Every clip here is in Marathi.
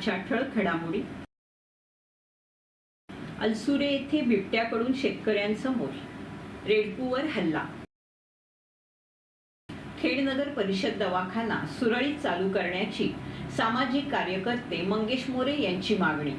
आजच्या ठळक घडामोडी अलसुरे येथे बिबट्याकडून शेतकऱ्यांसमोर रेडपूवर हल्ला. खेडनगर परिषद दवाखाना सुरळीत चालू करण्याची सामाजिक कार्यकर्ते मंगेश मोरे यांची मागणी.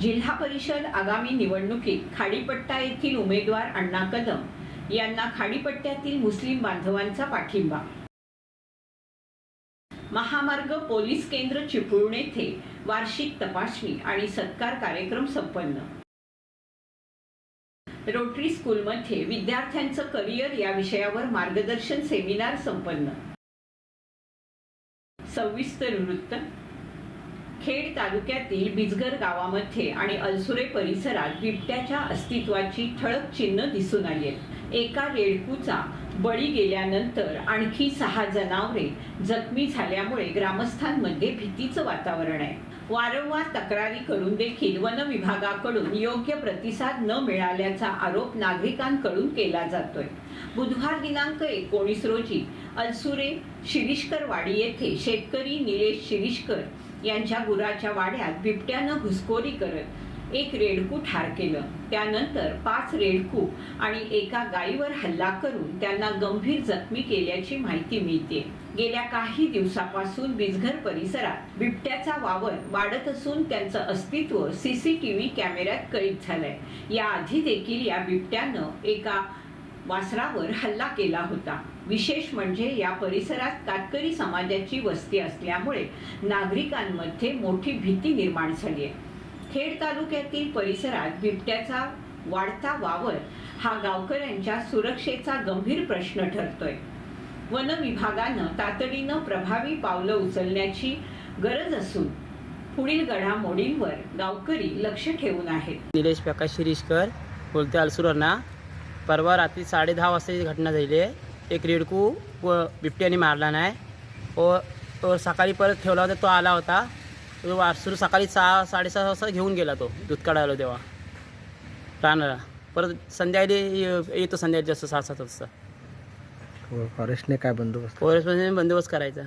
जिल्हा परिषद आगामी निवडणुकीत खाडीपट्टा येथील उमेदवार अण्णा कदम यांना खाडीपट्ट्यातील मुस्लिम बांधवांचा पाठिंबा. महामार्ग पोलीस केंद्र चिपळूण येथे वार्षिक तपासणी आणि सत्कार कार्यक्रम संपन्न. रोटरी स्कूलमध्ये विद्यार्थ्यांचं करिअर या विषयावर मार्गदर्शन सेमिनार संपन्न. सविस्तर वृत्त. खेड तालुक्यातील बिजगर गावामध्ये आणि अलसुरे परिसरात बिबट्याच्या अस्तित्वाची ठळक चिन्ह दिसून आली आहेत. एका रेडकूचा बळी गेल्यानंतर आणखी सहा जनावरे जखमी झाल्यामुळे ग्रामस्थांमध्ये भीतीचं वातावरण आहे. वारंवार तक्रारी करून देखील वन विभागाकडून योग्य प्रतिसाद न मिळाल्याचा आरोप नागरिकांकडून केला जातोय. बुधवार दिनांक एकोणीस रोजी अलसुरे शिरीषकरवाडी येथे शेतकरी निलेश शिरीषकर यांच्या गुराच्या वाड्यात बिबट्यानं घुसखोरी करत एक रेडकू ठार केलं. त्यानंतर पाच रेडकू आणि एका गायीवर हल्ला करून त्यांना गंभीर जखमी केल्याची माहिती मिळते. गेल्या काही दिवसापासून बिजघर परिसरात बिबट्याचा वावर वाढत असून त्यांचं अस्तित्व सीसीटीव्ही कॅमेऱ्यात कैद झालंय. याआधी देखील या बिबट्यानं एका वासरावर हल्ला केला होता. विशेष म्हणजे या परिसरात कातकरी समाजाची वस्ती असल्यामुळे नागरिकांमध्ये मोठी भीती निर्माण झाली आहे. खेड तालुक्यातील परिसरात बिबट्याचा वाढता वावर हा गावकऱ्यांच्या सुरक्षेचा गंभीर प्रश्न ठरतोय. वन विभागानं तातडीनं प्रभावी पावलं उचलण्याची गरज असून पुढील घडामोडींवर गावकरी लक्ष ठेवून आहेत. निलेश प्रकाश शिरीषकर बोलते अलसुरांना. परवा रात्री साडे दहा वाजताची घटना झाली आहे. एक रेडकू व बिबट्याने मारला नाही. व सकाळी परत ठेवला होता तो आला होता. तो वासरू सकाळी सहा साडेसहा वाजता घेऊन गेला तो दूध काढायला तेव्हा. रानाला. परत संध्याकाळी ये- येतो संध्याकाळी जास्त सहा सात वाजता. फॉरेस्टने काय बंदोबस्त फॉरेस्टमध्ये बंदोबस्त करायचा.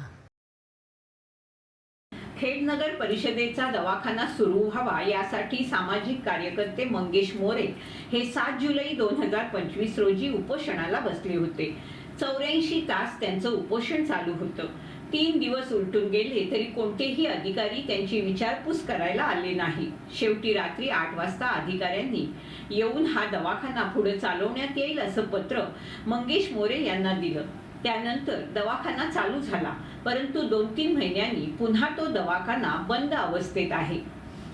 खेड नगर परिषदेचा दवाखाना सुरू व्हावा यासाठी सामाजिक कार्यकर्ते मंगेश मोरे हे सात जुलै दोन हजार पंचवीस रोजी उपोषणाला बसले होते. चौऱ्याऐंशी तास त्यांचं उपोषण चालू होतं. तीन दिवस उलटून गेले तरी कोणतेही अधिकारी त्यांची विचारपूस करायला आले नाही. शेवटी रात्री आठ वाजता अधिकाऱ्यांनी येऊन हा दवाखाना पुढे चालवण्यात येईल असं पत्र मंगेश मोरे यांना दिलं. त्यानंतर दवाखाना चालू झाला परंतु दोन तीन महिन्यांनी पुन्हा तो दवाखाना बंद अवस्थेत आहे.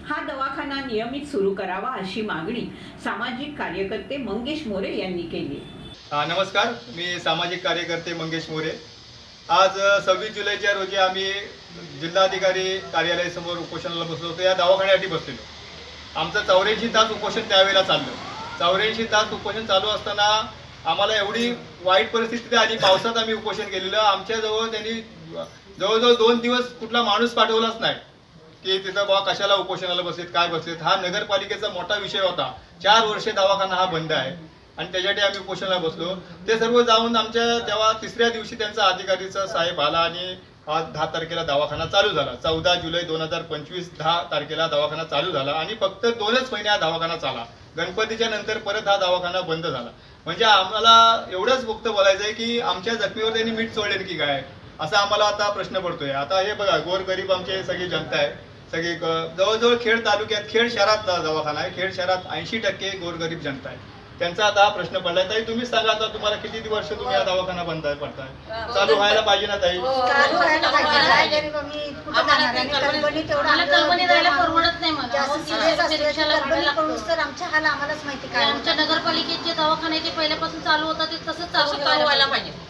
हा दवाखाना नियमित सुरू करावा अशी मागणी सामाजिक कार्यकर्ते मंगेश मोरे यांनी केली. नमस्कार. मी सामाजिक कार्यकर्ते मंगेश मोरे. आज सव्वीस जुलैच्या रोजी आम्ही जिल्हाधिकारी कार्यालयासमोर उपोषणाला बसलो होतो. या दवाखान्यासाठी बसलेलो. आमचं चौऱ्याऐंशी तास उपोषण त्यावेळेला चाललं. चौऱ्याऐंशी तास उपोषण चालू असताना आम्हाला एवढी वाईट परिस्थिती आली पावसात आम्ही उपोषण केलेलं. आमच्याजवळ त्यांनी जवळजवळ दोन दिवस कुठला माणूस पाठवलाच नाही की तिथं बा कशाला उपोषणाला बसलेत काय बसलेत. हा नगरपालिकेचा मोठा विषय होता. चार वर्षे दवाखाना हा बंद आहे. आणि त्याच्यासाठी आम्ही उपोषणाला बसलो. ते सर्व जाऊन आमच्या तेव्हा तिसऱ्या दिवशी त्यांचा अधिकारीचा साहेब आला आणि आज दहा तारखेला दवाखाना चालू झाला. चौदा जुलै दोन हजार पंचवीस दहा तारखेला दवाखाना चालू झाला आणि फक्त दोनच महिने हा दवाखाना चाला. गणपतीच्या नंतर परत हा दवाखाना बंद झाला. म्हणजे आम्हाला एवढंच फक्त बोलायचं आहे की आमच्या जखमीवर त्यांनी मीठ चोळले की काय? असा आम्हाला आता प्रश्न पडतोय. आता हे बघा गोरगरीब आमचे सगळी जनता आहे. सगळी जवळजवळ खेड तालुक्यात खेड शहरात दवाखाना आहे. खेड शहरात ऐंशी टक्के गोरगरीब जनता आहे. त्यांचा आता हा प्रश्न पडलाय. ताई तुम्हीच सांगा आता तुम्हाला किती वर्ष तुम्ही हा दवाखाना बंद पडताय चालू व्हायला पाहिजे ना ताई? चालू व्हायला पाहिजे काय गरीब आम्ही कुठं जाणार आणि कल्पनी तेवढं आम्हाला आमचं कल्पनी जायला परवडत नाही मला. जास्त अहो, सिरियस असलं तर रिक्षाला कल्पनी भाडं पडूस लागतं. तर आमच्या हाल आम्हालाच माहिती काय आमच्या नगरपालिकेचे दवाखाने जे पहिल्यापासून चालू होता ते तसंच चालू व्हायला पाहिजे. हा,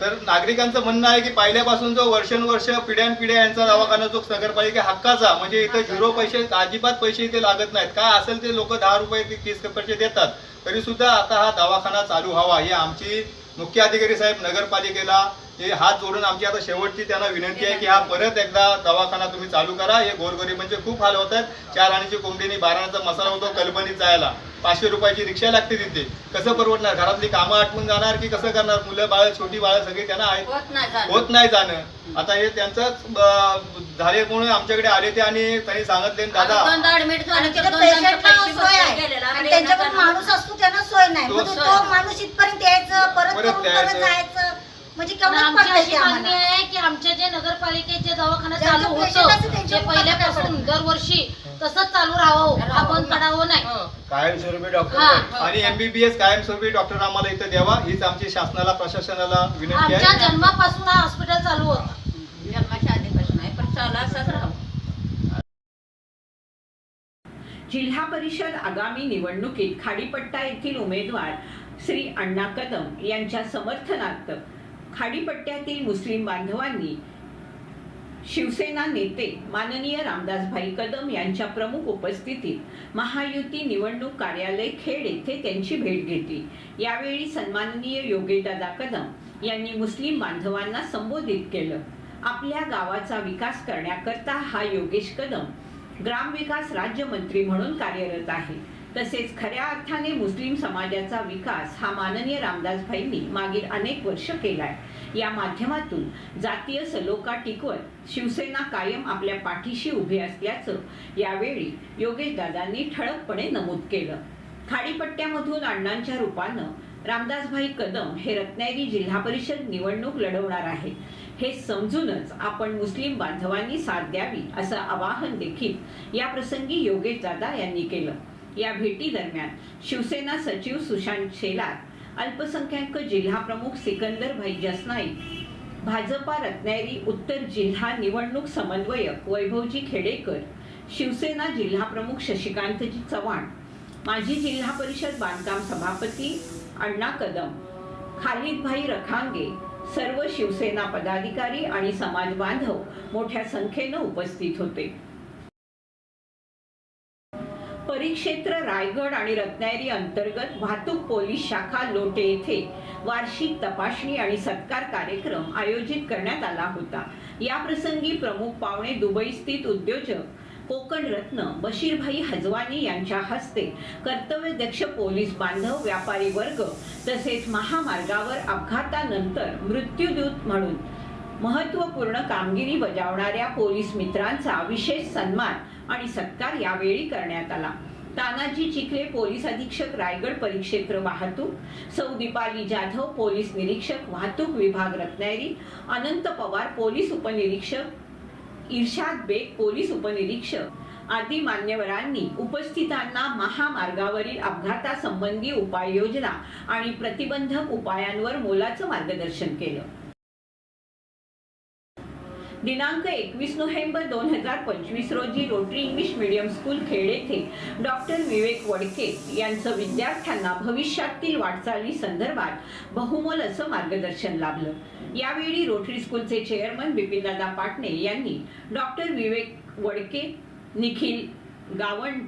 तर नागरिकांचं म्हणणं आहे की पहिल्यापासून जो वर्षानुवर्ष पिढ्यानपिढ्या यांचा दवाखाना जो नगरपालिका हक्काचा म्हणजे इथं झिरो पैसे अजिबात पैसे इथे लागत नाहीत. काय असेल ते लोक दहा रुपये ते तीस पैसे देतात तरी सुद्धा आता हा दवाखाना चालू व्हावा ही आमची मुख्य अधिकारी साहेब नगरपालिकेला हे हात जोडून आमची आता शेवटची त्यांना विनंती आहे की हा परत एकदा दवाखाना तुम्ही चालू करा. हे गोरगरीब म्हणजे खूप हाल होत आहेत. चार आणीची कोंबडीनी बाराण्याचा मसाला होतो कलबनी जायला. पाचशे रुपयाची रिक्षा लागते तिथे. कसं परवडणार? घरातली कामं आटपून जाणार की कसं करणार? मुलं बाळ छोटी बाळं सगळी त्यांना आहेत. होत नाही झालं. होत नाही जाणं. आता हे त्यांचंच अं, झाल्यामुळे आमच्याकडे आले ते आणि त्यांनी सांगितले दादा ऍडमिट झालो आहे. माणूस असतो त्यांना सोय नाही. तो म्हणजे. माणूस इथपर्यंत यायचं परत. जायचं. म्हणजे मागणी आहे की आमच्या जे नगरपालिकेचे दवाखाना चालू होतं पहिल्यापासून दरवर्षी तसंच चालू राहावं. हा बंद पडावं नाही. कायमस्वरूपी डॉक्टर हा. आणि एमबीबीएस कायमस्वरूपी डॉक्टर आम्हाला इथं द्यावा हीच आमची शासनाला प्रशासनाला विनंती आमच्या आहे जन्मापासून हा हॉस्पिटल चालू होतं. जन्माच्या आधीपासून आहे पण चालू असंच राहावं. जिल्हा परिषद आगामी निवडणुकीत खाडीपट्टा येथील उमेदवार श्री अण्णा कदम यांच्या समर्थनार्थ खाडीपट्ट्यातील मुस्लिम बांधवांनी शिवसेना नेते माननीय रामदासभाई कदम यांच्या प्रमुख उपस्थितीत महायुती निवडणूक कार्यालय खेड येथे त्यांची भेट घेतली. यावेळी सन्माननीय योगेशदादा कदम यांनी मुस्लिम बांधवांना संबोधित केलं. आपल्या गावाचा विकास करण्याकरता हा योगेश कदम ग्रामविकास राज्यमंत्री म्हणून कार्यरत आहे. तसेच खऱ्या अर्थाने मुस्लिम समाजाचा विकास हा माननीय रामदासभाईंनी मागील अनेक वर्ष केलाय. या माध्यमातून जातीय सलोखा टिकवत शिवसेना कायम आपल्या पाठीशी उभी असल्याचं यावेळी योगेश दादांनी ठळकपणे नमूद केलं. खाडीपट्ट्यामधून अण्णांच्या रूपानं रामदासभाई कदम हे रत्नागिरी जिल्हा परिषद निवडणूक लढवणार आहेत. हे समजूनच आपण मुस्लिम बांधवांनी साथ द्यावी असं आवाहन देखील या प्रसंगी योगेश दादा यांनी केलं. या भेटी दरम्यान शिवसेना सचिव सुशांत शेलार अल्पसंख्याक जिल्हा प्रमुख सिकंदर भाई जसनाई भाजपा रत्नागिरी उत्तर जिल्हा निवडणूक समन्वयक वैभवजी खेडेकर शिवसेना जिल्हा प्रमुख शशिकांतजी चव्हाण माजी जिल्हा परिषद बांधकाम सभापती अण्णा कदम खालिदभाई रखांगे सर्व शिवसेना पदाधिकारी आणि समाज बांधव मोठ्या संख्येनं उपस्थित होते. परिक्षेत्र रायगड आणि रत्नागिरी अंतर्गत वाहतूक पोलीस शाखा लोटे येथे वार्षिक तपासणी आणि सत्कार कार्यक्रम आयोजित करण्यात आला होता. याप्रसंगी प्रमुख पाहुणे दुबई स्थित उद्योजक कोकण रत्न बशीरभाई हजवानी यांच्या हस्ते कर्तव्यदक्ष पोलीस बांधव व्यापारी वर्ग तसेच महामार्गावर अपघातानंतर मृत्यूदूत म्हणून महत्त्वपूर्ण कामगिरी बजावणाऱ्या पोलीस मित्रांचा विशेष सन्मान आणि सत्कार यावेळी करण्यात आला. तानाजी चिखले पोलीस अधीक्षक रायगड परिक्षेत्र वाहतूक सौ दीपाली जाधव पोलीस निरीक्षक वाहतूक विभाग रत्नागिरी अनंत पवार पोलीस उपनिरीक्षक इर्शाद बेग पोलीस उपनिरीक्षक आदी मान्यवरांनी उपस्थितांना महामार्गावरील अपघातासंबंधी उपाययोजना आणि प्रतिबंधक उपायांवर मोलाचं मार्गदर्शन केलं. दिनांक एकवीस नोव्हेंबर दोन हजार पंचवीस रोजी Rotary English medium school Khed येथे डॉक्टर विवेक वडके यांचं विद्यार्थ्यांना भविष्यातील वाटचाली संदर्भात बहुमोल असं मार्गदर्शन लाभलं. यावेळी रोटरी स्कूलचे चेअरमन बिपिनदादा पाटणे यांनी डॉक्टर विवेक वडके निखिल गावण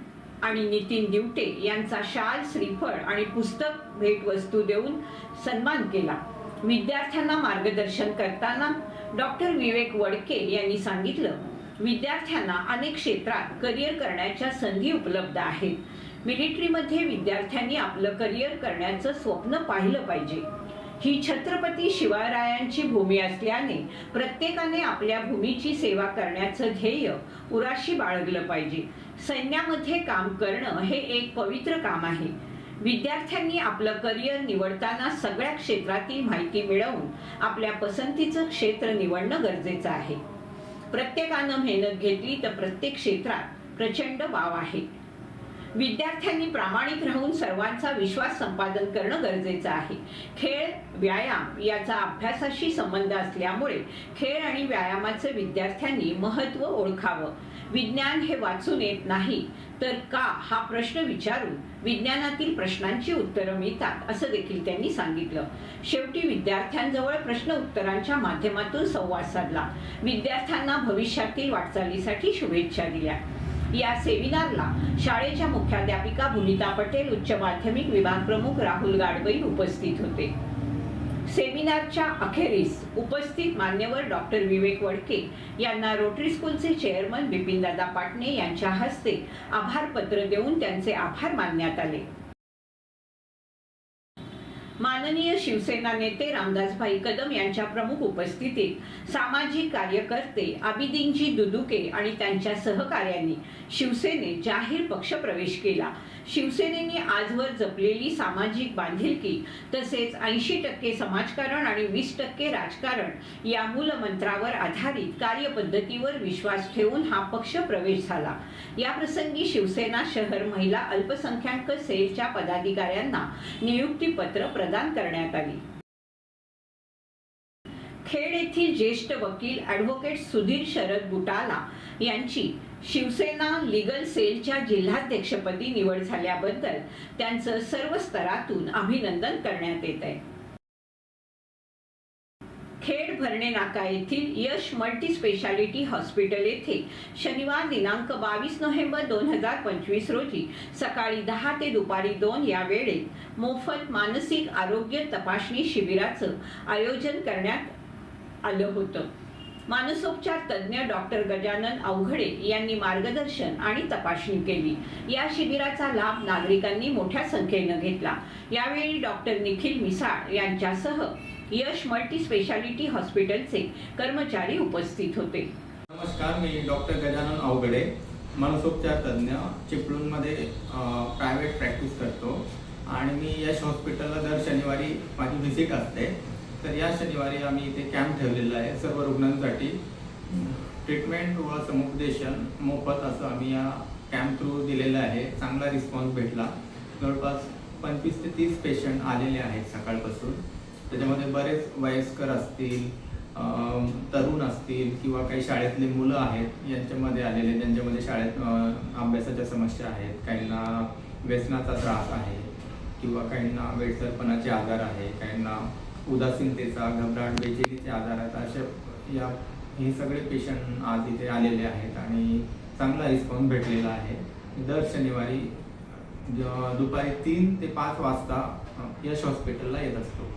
आणि नितीन दिवटे यांचा शाल श्रीफळ आणि पुस्तक भेटवस्तू देऊन सन्मान केला. विद्यार्थ्यांना मार्गदर्शन करताना डॉक्टर विवेक वडके यांनी सांगितलं विद्यार्थ्यांना अनेक क्षेत्रात करिअर करण्याच्या संधी उपलब्ध आहेत. मिलिटरीमध्ये विद्यार्थ्यांनी आपलं करिअर करण्याचं स्वप्न पाहिलं पाहिजे. ही छत्रपती शिवरायांची भूमी असल्याने प्रत्येकाने आपल्या भूमीची सेवा करण्याचं ध्येय उराशी बाळगलं पाहिजे. सैन्यामध्ये काम करणं हे एक पवित्र काम आहे. विद्यार्थ्यांनी आपलं करिअर निवडताना सगळ्या क्षेत्रातील माहिती मिळवून आपल्या पसंतीचं क्षेत्र निवडणं गरजेचं आहे. प्रत्येकानं मेहनत घेतली तर प्रत्येक क्षेत्रात प्रचंड वाव आहे. विद्यार्थ्यांनी प्रामाणिक राहून सर्वांचा विश्वास संपादन करणं गरजेचं आहे. खेळ व्यायाम याचा अभ्यासाशी संबंध असल्यामुळे खेळ आणि व्यायामाचं विद्यार्थ्यांनी महत्त्व ओळखावं. विज्ञान हे वाचून येत नाही तर का हा प्रश्न विचारून विज्ञानातील प्रश्नांची उत्तरं मिळतात असं देखील त्यांनी सांगितलं. शेवटी विद्यार्थ्यांजवळ प्रश्न उत्तरांच्या माध्यमातून संवाद साधला. विद्यार्थ्यांना भविष्यातील वाटचालीसाठी शुभेच्छा दिल्या. या सेमिनारला शाळेच्या मुख्याध्यापिका भूमिता पटेल उच्च माध्यमिक विभाग प्रमुख राहुल गाडवई उपस्थित होते. सेमिनारच्या अखेरीस उपस्थित मान्यवर डॉक्टर विवेक वडके यांना रोटरी स्कूलचे चेअरमन बिपिनदादा पाटणे यांच्या हस्ते आभारपत्र देऊन त्यांचे आभार मानण्यात आले. माननीय शिवसेना नेते रामदासभाई कदम यांच्या प्रमुख उपस्थितीत सामाजिक कार्यकर्ते आबिदीनजी दुदुके आणि त्यांच्या सहकार्यांनी शिवसेनेत जाहीर पक्षप्रवेश केला. शिवसेनेने आजवर जपलेली सामाजिक बांधिलकी तसेच ऐंशी टक्के समाजकारण आणि वीस टक्के राजकारण या मूलमंत्रावर आधारित कार्यपद्धतीवर विश्वास ठेवून हा पक्ष प्रवेश झाला. या प्रसंगी शिवसेना शहर महिला अल्पसंख्याक सेलच्या पदाधिकाऱ्यांना नियुक्तीपत्र प्रदान करण्यात आली. खेड येथील ज्येष्ठ वकील ॲडव्होकेट सुधीर शरद बुटाला यांची शिवसेना लिगल सेलच्या जिल्हाध्यक्षपदी निवड झाल्याबद्दल त्यांचं सर्व स्तरातून अभिनंदन करण्यात येत आहे. खेड भरणे नाका येथील यश मल्टी स्पेशालिटी हॉस्पिटल येथे शनिवार दिनांक बावीस नोव्हेंबर दोन हजार पंचवीस रोजी सकाळी दहा ते दुपारी दोन या वेळेत मोफत मानसिक आरोग्य तपासणी शिबिराचं आयोजन करण्यात आलं होतं. मानसोपचार तज्ज्ञ डॉक्टर गजानन अवघडे यांनी मार्गदर्शन आणि तपासणी केली. या शिबिराचा लाभ नागरिकांनी मोठ्या संख्येनं घेतला. यावेळी डॉक्टर निखिल मिसाळ यांच्यासह यश मल्टी स्पेशालिटी हॉस्पिटलचे कर्मचारी उपस्थित होते. नमस्कार मी डॉक्टर गजानन अवघडे मानसोपचार तज्ज्ञ चिपळूणमध्ये प्रायव्हेट प्रॅक्टिस करतो. आणि मी यश हॉस्पिटलला दर शनिवारी माझी व्हिजिट असते. तर या शनिवारी आम्ही इथे कॅम्प ठेवलेला आहे. सर्व रुग्णांसाठी ट्रीटमेंट व समुपदेशन मोफत असं आम्ही या कॅम्प थ्रू दिलेलं आहे. चांगला रिस्पॉन्स भेटला. जवळपास पंचवीस ते तीस पेशंट आलेले आहेत सकाळपासून. त्याच्यामध्ये बरेच वयस्कर असतील तरुण असतील किंवा काही शाळेतली मुलं आहेत यांच्यामध्ये आलेले ज्यांच्यामध्ये शाळेत अभ्यासाच्या समस्या आहेत. काहींना व्यसनाचा त्रास आहे किंवा काहींना वेडसरपणाचे आजार आहे काहींना उदासीनतेचा घबराट बेचैनीचे आजार आहेत अशा या हे सगळे पेशंट आज इथे आलेले आहेत आणि चांगला रिस्पॉन्स भेटलेला आहे. दर शनिवारी दुपारी तीन ते पाच वाजता यश हॉस्पिटलला येत असतो.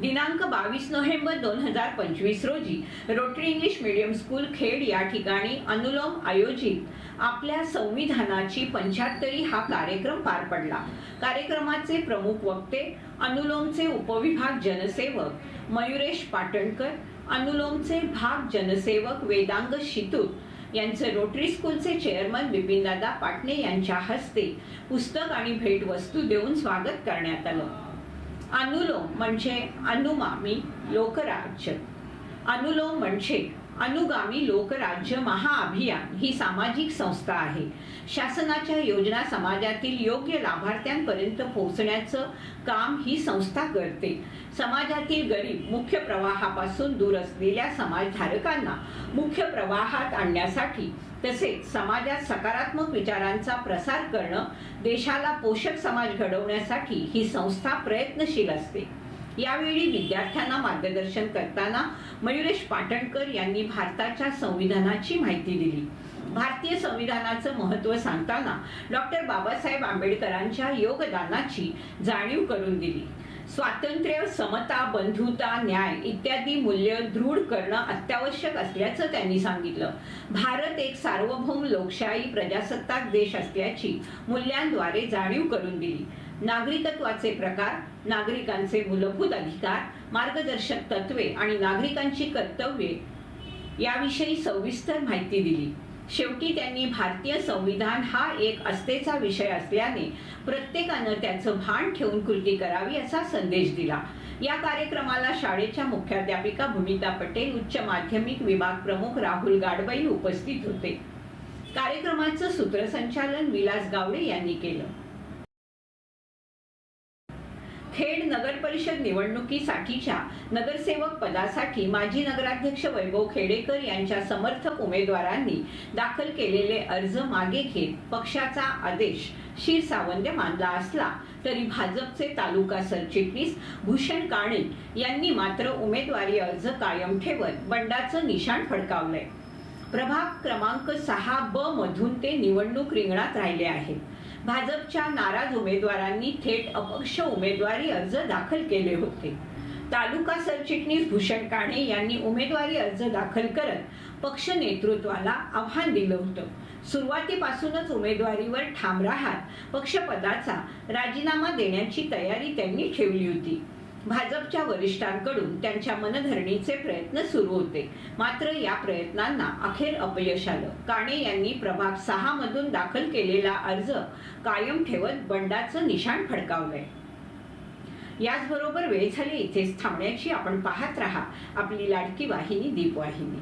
दिनांक बावीस नोव्हेंबर दोन हजार पंचवीस रोजी Rotary English medium school Khed या ठिकाणी अनुलोम आयोजित आपल्या संविधानाची पंच्याहत्तरी हा कार्यक्रम पार पडला. कार्यक्रमाचे प्रमुख वक्ते अनुलोमचे उपविभाग जनसेवक मयुरेश पाटणकर अनुलोमचे भाग जनसेवक वेदांग शितूर यांचे रोटरी स्कूलचे चेअरमन बिपिनदादा पाटणे यांच्या हस्ते पुस्तक आणि भेटवस्तू देऊन स्वागत करण्यात आलं. अनुलोम म्हणजे अनुगामी लोकराज्य. अनुलोम म्हणजे अनुगामी लोकराज्य महाअभियान. ही सामाजिक संस्था आहे. शासनाच्या योजना समाजातील योग्य लाभार्थ्यांपर्यंत पोहोचण्याचं काम ही संस्था करते. समाजातील गरीब मुख्य प्रवाहापासून दूर असलेल्या समाजधारकांना मुख्य प्रवाहात आणण्यासाठी तसेच समाजात सकारात्मक विचारांचा प्रसार करणं देशाला पोषक समाज घडवण्यासाठी ही संस्था प्रयत्नशील असते. यावेळी विद्यार्थ्यांना मार्गदर्शन करताना मयुरेश पाटणकर यांनी भारताच्या संविधानाची माहिती दिली. भारतीय संविधानाचं महत्त्व सांगताना डॉक्टर बाबासाहेब आंबेडकरांच्या योगदानाची जाणीव करून दिली. स्वातंत्र्य समता बंधुता न्याय इत्यादी मूल्य दृढ करणं अत्यावश्यक असल्याचं त्यांनी सांगितलं. भारत एक सार्वभौम लोकशाही प्रजासत्ताक देश असल्याची मूल्यांद्वारे जाणीव करून दिली. नागरिकत्वाचे प्रकार नागरिकांचे मूलभूत अधिकार मार्गदर्शक तत्वे आणि नागरिकांची कर्तव्ये याविषयी सविस्तर माहिती दिली. शेवटी त्यांनी भारतीय संविधान हा एक अस्तेचा विषय असल्याने प्रत्येकानं त्याचं भान ठेवून कृती करावी असा संदेश दिला. या कार्यक्रमाला शाळेच्या मुख्याध्यापिका भूमिता पटेल उच्च माध्यमिक विभाग प्रमुख राहुल गाडबाई उपस्थित होते. कार्यक्रमाचं सूत्रसंचालन विलास गावडे यांनी केलं. खेड नगर परिषद निवडणुकीसाठीच्या नगरसेवक पदासाठी माजी नगराध्यक्ष वैभव खेडेकर यांच्या समर्थक उमेदवारांनी दाखल केलेले अर्ज मागे घेत पक्षाचा आदेश शिरसावंत मानला असला तरी भाजपचे तालुका सरचिटणीस भूषण काणे यांनी मात्र उमेदवारी अर्ज कायम ठेवत बंडाचं निशाण फडकावलंय. प्रभाग क्रमांक सहा ब मधून ते निवडणूक रिंगणात राहिले आहेत. भाजपच्या नाराज उमेदवारांनी थेट अपक्ष उमेदवारी अर्ज दाखल केले होते. तालुका सरचिटणीस भूषण काणे यांनी उमेदवारी अर्ज दाखल करत पक्ष नेतृत्वाला आव्हान दिलं होतं. सुरुवातीपासूनच उमेदवारीवर ठाम राहत पक्षपदाचा राजीनामा देण्याची तयारी त्यांनी ठेवली होती. भाजपच्या वरिष्ठांकडून त्यांच्या मनधरणीचे प्रयत्न सुरू होते. मात्र या प्रयत्नांना अखेर अपयश आलं. काणे यांनी प्रभाग सहा मधून दाखल केलेला अर्ज कायम ठेवत बंडाचं निशाण फडकावलंय. याचबरोबर वेळ झाली इथेच थांबण्याची आपण पाहत राहा. आपली लाडकी वाहिनी दीपवाहिनी.